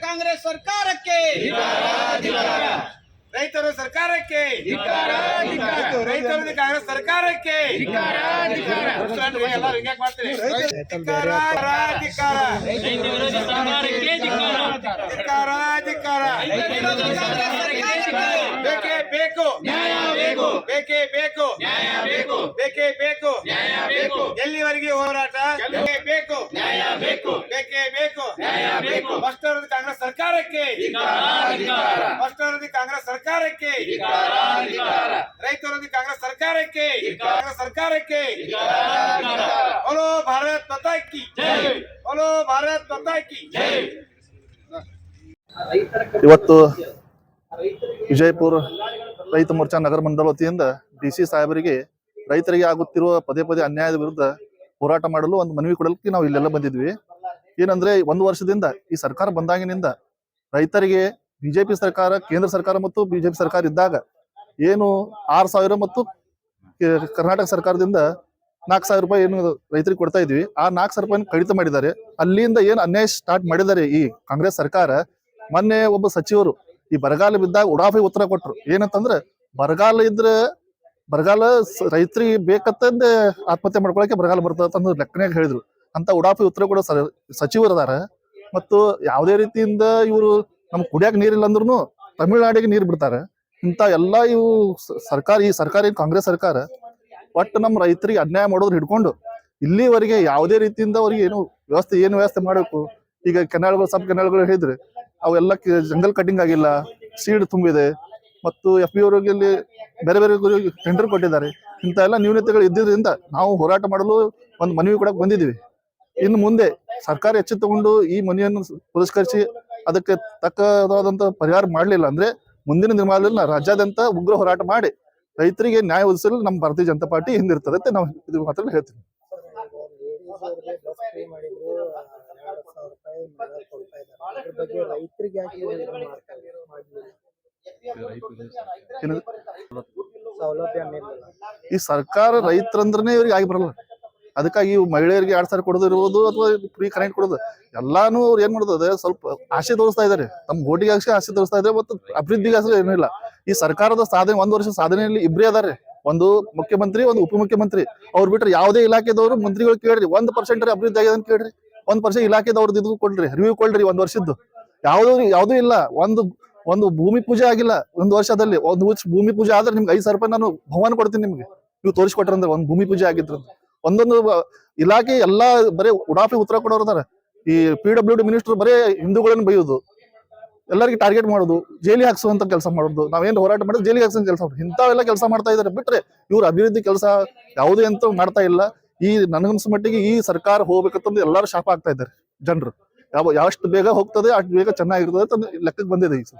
ಕಾಂಗ್ರೆಸ್ ಸರ್ಕಾರಕ್ಕೆ. ರೈತರು ಸರ್ಕಾರಕ್ಕೆ. ರೈತರ ಕಾಂಗ್ರೆಸ್ ಸರ್ಕಾರಕ್ಕೆ. ಎಲ್ಲ ಹಿಂಗ್ಯಾಕ್ ಮಾಡ್ತೀರಿ. ಬೇಕೇ ಬೇಕು. ಬೇಕೇ ಬೇಕು. ಬೇಕೇ ಬೇಕು. ಎಲ್ಲಿವರೆಗೆ ಹೋರಾಟ? ಬೇಕೇ. ಭ್ರಷ್ಟರದಿ ಕಾಂಗ್ರೆಸ್ ಸರ್ಕಾರಕ್ಕೆ. ಭ್ರಷ್ಟರದಿ ಕಾಂಗ್ರೆಸ್ ಸರ್ಕಾರಕ್ಕೆ. ರೈತರದಿ ಕಾಂಗ್ರೆಸ್ ಸರ್ಕಾರಕ್ಕೆ. ಕಾಂಗ್ರೆಸ್ ಸರ್ಕಾರಕ್ಕೆ. ಹಲೋ ಭಾರತ್ ಪತಾಕಿ ಹಲೋ ಭಾರತ್ ಪತಾಕಿ ಇವತ್ತು ವಿಜಯಪುರ ರೈತ ಮೋರ್ಚಾ ನಗರ ಮಂಡಲ ವತಿಯಿಂದ ಡಿ ಸಿ ಸಾಹೇಬರಿಗೆ ರೈತರಿಗೆ ಆಗುತ್ತಿರುವ ಪದೇ ಪದೇ ಅನ್ಯಾಯದ ವಿರುದ್ಧ ಹೋರಾಟ ಮಾಡಲು ಒಂದು ಮನವಿ ಕೊಡಲಿಕ್ಕೆ ನಾವು ಇಲ್ಲೆಲ್ಲ ಬಂದಿದ್ವಿ. ಏನಂದ್ರೆ ಒಂದು ವರ್ಷದಿಂದ ಈ ಸರ್ಕಾರ ಬಂದಾಗಿನಿಂದ ರೈತರಿಗೆ ಬಿಜೆಪಿ ಸರ್ಕಾರ, ಕೇಂದ್ರ ಸರ್ಕಾರ ಮತ್ತು ಬಿಜೆಪಿ ಸರ್ಕಾರ ಇದ್ದಾಗ ಏನು ಆರು ಸಾವಿರ ಮತ್ತು ಕರ್ನಾಟಕ ಸರ್ಕಾರದಿಂದ ನಾಲ್ಕು ಸಾವಿರ ರೂಪಾಯಿ ಏನು ರೈತರಿಗೆ ಕೊಡ್ತಾ ಇದ್ವಿ. ಆ ನಾಲ್ಕು ಸಾವಿರ ರೂಪಾಯಿ ಕಡಿತ ಮಾಡಿದ್ದಾರೆ. ಅಲ್ಲಿಂದ ಏನು ಅನ್ಯಾಯ ಸ್ಟಾರ್ಟ್ ಮಾಡಿದ್ದಾರೆ ಈ ಕಾಂಗ್ರೆಸ್ ಸರ್ಕಾರ. ಮೊನ್ನೆ ಒಬ್ಬ ಸಚಿವರು ಈ ಬರಗಾಲ ಬಿದ್ದಾಗ ಉಡಾಫಿ ಉತ್ತರ ಕೊಟ್ರು. ಏನಂತಂದ್ರೆ ಬರಗಾಲ ಇದ್ರೆ ಬರಗಾಲ ರೈತರಿಗೆ ಬೇಕಂತಂದೆ ಆತ್ಮಹತ್ಯೆ ಮಾಡ್ಕೊಳಕ್ಕೆ ಬರಗಾಲ ಬರ್ತದೆ ಅಂತ ಲೆಕ್ಕನಾಗ ಹೇಳಿದ್ರು. ಅಂತ ಉಡಾಫಿ ಉತ್ತರ ಕೂಡ ಸಚಿವರದಾರ ಮತ್ತು ಯಾವುದೇ ರೀತಿಯಿಂದ ಇವರು ನಮ್ಗೆ ಕುಡಿಯಕ್ಕೆ ನೀರಿಲ್ಲ ಅಂದ್ರೂ ತಮಿಳ್ನಾಡಿಗೆ ನೀರು ಬಿಡ್ತಾರೆ. ಇಂಥ ಎಲ್ಲ ಇವು ಸರ್ಕಾರ, ಈ ಸರ್ಕಾರ ಕಾಂಗ್ರೆಸ್ ಸರ್ಕಾರ, ಒಟ್ಟು ನಮ್ಮ ರೈತರಿಗೆ ಅನ್ಯಾಯ ಮಾಡೋದ್ರು ಹಿಡ್ಕೊಂಡು ಇಲ್ಲಿವರೆಗೆ ಯಾವುದೇ ರೀತಿಯಿಂದ ಅವ್ರಿಗೆ ಏನು ವ್ಯವಸ್ಥೆ ಏನು ವ್ಯವಸ್ಥೆ ಮಾಡಬೇಕು? ಈಗ ಕೆನಾಲ್ಗಳು, ಸಬ್ ಕೆನಾಲ್ಗಳು ಹೇಳಿದ್ರೆ ಅವೆಲ್ಲ ಜಂಗಲ್ ಕಟಿಂಗ್ ಆಗಿಲ್ಲ, ಸೀಡ್ ತುಂಬಿದೆ. ಮತ್ತು ಎಫ್ ಪಿ ಅವರಿಗೆ ಬೇರೆ ಬೇರೆ ಟೆಂಡರ್ ಕೊಟ್ಟಿದ್ದಾರೆ. ಇಂಥ ಎಲ್ಲ ನ್ಯೂನತೆಗಳು ಇದ್ದಿದ್ದರಿಂದ ನಾವು ಹೋರಾಟ ಮಾಡಲು ಒಂದು ಮನವಿ ಕೂಡ ಬಂದಿದ್ದೀವಿ. ಇನ್ನು ಮುಂದೆ ಸರ್ಕಾರ ಹೆಚ್ಚು ತಗೊಂಡು ಈ ಮನೆಯನ್ನು ಪುರಸ್ಕರಿಸಿ ಅದಕ್ಕೆ ತಕ್ಕದಾದಂತ ಪರಿಹಾರ ಮಾಡಲಿಲ್ಲ ಅಂದ್ರೆ ಮುಂದಿನ ದಿನಮಾನದಲ್ಲಿ ರಾಜ್ಯಾದ್ಯಂತ ಉಗ್ರ ಹೋರಾಟ ಮಾಡಿ ರೈತರಿಗೆ ನ್ಯಾಯ ಒದಿಸಲು ನಮ್ಮ ಭಾರತೀಯ ಜನತಾ ಪಾರ್ಟಿ ಹಿಂದಿರ್ತದೆ ಅಂತ ನಾವು ಇದು ಮಾತ್ರ ಹೇಳ್ತೀವಿ ನೀಡಲಿಲ್ಲ ಈ ಸರ್ಕಾರ ರೈತರಂದ್ರೆ ಇವ್ರಿಗೆ ಆಗಿ ಬರಲ್ಲ. ಅದಕ್ಕಾಗಿ ಮಹಿಳೆಯರಿಗೆ ಎರಡ್ ಸಾವಿರ ಕೊಡೋದು ಇರ್ಬೋದು ಅಥವಾ ಫ್ರೀ ಕರೆಂಟ್ ಕೊಡೋದು. ಎಲ್ಲಾನು ಅವ್ರು ಏನ್ ಮಾಡೋದು ಸ್ವಲ್ಪ ಆಸೆ ತೋರಿಸ್ತಾ ಇದಾರೆ. ತಮ್ಮ ಅಷ್ಟೇ ಆಸೆ ತೋರಿಸ್ತಾ ಇದ್ದಾರೆ ಮತ್ತು ಅಭಿವೃದ್ಧಿಗೆ ಏನಿಲ್ಲ ಈ ಸರ್ಕಾರದ ಸಾಧನೆ, ಒಂದ್ ವರ್ಷ ಸಾಧನೆಯಲ್ಲಿ ಇಬ್ಬರೇ ಅದಾರೆ. ಒಂದು ಮುಖ್ಯಮಂತ್ರಿ, ಒಂದು ಉಪಮುಖ್ಯಮಂತ್ರಿ. ಅವ್ರು ಬಿಟ್ಟರೆ ಯಾವುದೇ ಇಲಾಖೆದವರು ಮಂತ್ರಿಗಳು ಕೇಳ್ರಿ. ಒಂದ್ ಪರ್ಸೆಂಟ್ ಅಭಿವೃದ್ಧಿ ಆಗಿದೆ ಅಂತ ಕೇಳ್ರಿ. ಒಂದ್ ಪರ್ಸೆಂಟ್ ಇಲಾಖೆದವ್ರದ್ದು ಇದು ಕೊಡ್ರಿ ರಿವ್ಯೂ ಕೊಡ್ರಿ ಒಂದ್ ವರ್ಷದ್ದು. ಯಾವ್ದು ಯಾವುದೂ ಇಲ್ಲ. ಒಂದು ಒಂದು ಭೂಮಿ ಪೂಜೆ ಆಗಿಲ್ಲ ಒಂದು ವರ್ಷದಲ್ಲಿ. ಒಂದು ಭೂಮಿ ಪೂಜೆ ಆದ್ರೆ ನಿಮ್ಗೆ ಐದು ಸಾವಿರ ರೂಪಾಯಿ ನಾನು ಭವನ ಕೊಡ್ತೀನಿ ನಿಮ್ಗೆ. ನೀವು ತೋರಿಸ್ಕೊಟ್ರಂದ್ರೆ ಒಂದು ಭೂಮಿ ಪೂಜೆ ಆಗಿದ್ರು ಒಂದೊಂದು ಇಲಾಖೆ ಎಲ್ಲಾ ಬರೀ ಉಡಾಫಿ ಉತ್ತರ ಕೊಡೋರು ಅದಾರ ಈ ಪಿ ಡಬ್ಲ್ಯೂ ಡಿ ಮಿನಿಸ್ಟರ್ ಬರೀ ಹಿಂದೂಗಳನ್ನು ಬೈಯೋದು. ಎಲ್ಲರಿಗೆ ಟಾರ್ಗೆಟ್ ಮಾಡೋದು ಜೈಲಿ ಹಾಕ್ಸುವಂತ ಕೆಲಸ ಮಾಡೋದು. ನಾವೇನು ಹೋರಾಟ ಮಾಡೋದು ಜೈಲಿಗೆ ಹಾಕ್ಸೋ ಕೆಲಸ ಮಾಡೋದು ಇಂಥವೆಲ್ಲ ಕೆಲಸ ಮಾಡ್ತಾ ಇದಾರೆ ಬಿಟ್ರೆ ಇವ್ರ ಅಭಿವೃದ್ಧಿ ಕೆಲಸ ಯಾವುದೇ ಅಂತ ಮಾಡ್ತಾ ಇಲ್ಲ. ಈ ನನಗನ್ಸ ಮಟ್ಟಿಗೆ ಈ ಸರ್ಕಾರ ಹೋಗ್ಬೇಕಂತಂದು ಎಲ್ಲರೂ ಶಾಪ ಆಗ್ತಾ ಇದ್ದಾರೆ. ಜನರು. ಯಾವ, ಯಾವಷ್ಟು ಬೇಗ ಹೋಗ್ತದೆ ಅಷ್ಟು ಬೇಗ ಚೆನ್ನಾಗಿರ್ತದೆ ಅಂತ ಲೆಕ್ಕಕ್ಕೆ ಬಂದಿದೆ ಈ ಸಲ.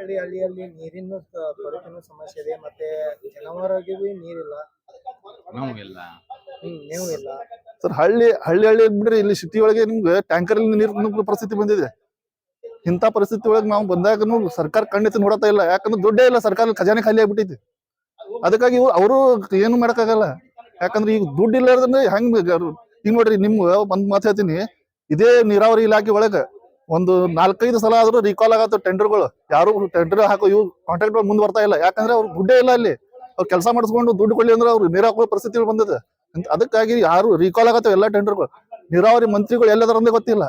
ಹಳ್ಳಿ ಹಳ್ಳಿಯಲ್ಲಿ ನೀರಿನ ಕೊರತೆನೂ ಸಮಸ್ಯೆ ಇದೆ ಮತ್ತೆ ಜನವರಿಗೆ ನೀರಿಲ್ಲ. ಹ್ಮ್ ನೀವು ಇಲ್ಲ. ಸರ್ ಹಳ್ಳಿ ಹಳ್ಳಿ ಹಳ್ಳಿ ಬಿಡ್ರಿ ಇಲ್ಲಿ ಸಿಟಿ ಒಳಗೆ ನಿಮ್ಗೆ ಟ್ಯಾಂಕರ್ ನೀರು ನುಗ್ಗೋ ಪರಿಸ್ಥಿತಿ ಬಂದಿದೆ. ಇಂಥ ಪರಿಸ್ಥಿತಿ ಒಳಗೆ ನಾವು ಬಂದಾಗನು ಸರ್ಕಾರ ಕಣ್ಣೆತ್ತಿ ನೋಡತಾ ಇಲ್ಲ. ಯಾಕಂದ್ರೆ ದುಡ್ಡೇ ಇಲ್ಲ ಸರ್ಕಾರ ಖಜಾನೆ ಖಾಲಿ ಆಗ್ಬಿಟ್ಟೈತಿ ಅದಕ್ಕಾಗಿ ಇವ್ರು ಅವರು ಏನು ಮಾಡಕ್ಕಾಗಲ್ಲ. ಯಾಕಂದ್ರೆ ಈಗ ದುಡ್ಡು ಇಲ್ಲಾರ್ದ್ರೆ ಹೆಂಗ್ ಈಗ ನೋಡ್ರಿ ನಿಮ್ಗೆ ಒಂದ್ ಮಾತು ಹೇಳ್ತೀನಿ. ಇದೇ ನೀರಾವರಿ ಇಲಾಖೆ ಒಳಗ ಒಂದು ನಾಲ್ಕೈದು ಸಲ ಆದ್ರೂ ರೀಕಾಲ್ ಆಗತ್ತೆ ಟೆಂಡರ್ಗಳು ಯಾರು ಟೆಂಡರ್ ಹಾಕೋ ಇವು ಕಾಂಟ್ರಾಕ್ಟ್ ಮುಂದೆ ಬರ್ತಾ ಇಲ್ಲ. ಯಾಕಂದ್ರೆ ಅವ್ರು ದುಡ್ಡೇ ಇಲ್ಲ ಅಲ್ಲಿ. ಅವ್ರು ಕೆಲಸ ಮಾಡಿಸ್ಕೊಂಡು ದುಡ್ಡು ಕೊಡ್ಲಿ ಅಂದ್ರೆ ಅವ್ರು ನೀರು ಹಾಕೋ ಪರಿಸ್ಥಿತಿ ಬಂದಿದೆ. ಅದಕ್ಕಾಗಿ ಯಾರು ರೀಕಾಲ್ ಆಗತ್ತೆ ಎಲ್ಲ ಟೆಂಡರ್ಗಳು ನೀರಾವರಿ ಮಂತ್ರಿಗಳು ಎಲ್ಲದರಂದೇ ಗೊತ್ತಿಲ್ಲ.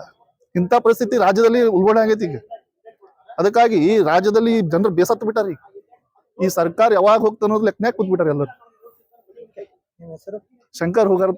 ಇಂಥ ಪರಿಸ್ಥಿತಿ ರಾಜ್ಯದಲ್ಲಿ ಉಲ್ಬಣ ಆಗೈತಿ ಈಗ. ಅದಕ್ಕಾಗಿ ಈ ರಾಜ್ಯದಲ್ಲಿ ಜನರು ಬೇಸತ್ತು ಬಿಟ್ಟಾರಿ. ಈ ಸರ್ಕಾರ ಯಾವಾಗ ಹೋಗ್ತಾನೋದು ಲೆಕ್ಕನೇ ಕೂತ್ಬಿಟ್ಟಾರೆ ಎಲ್ಲರೂ. ಶಂಕರ್ ಹೋಗಾರ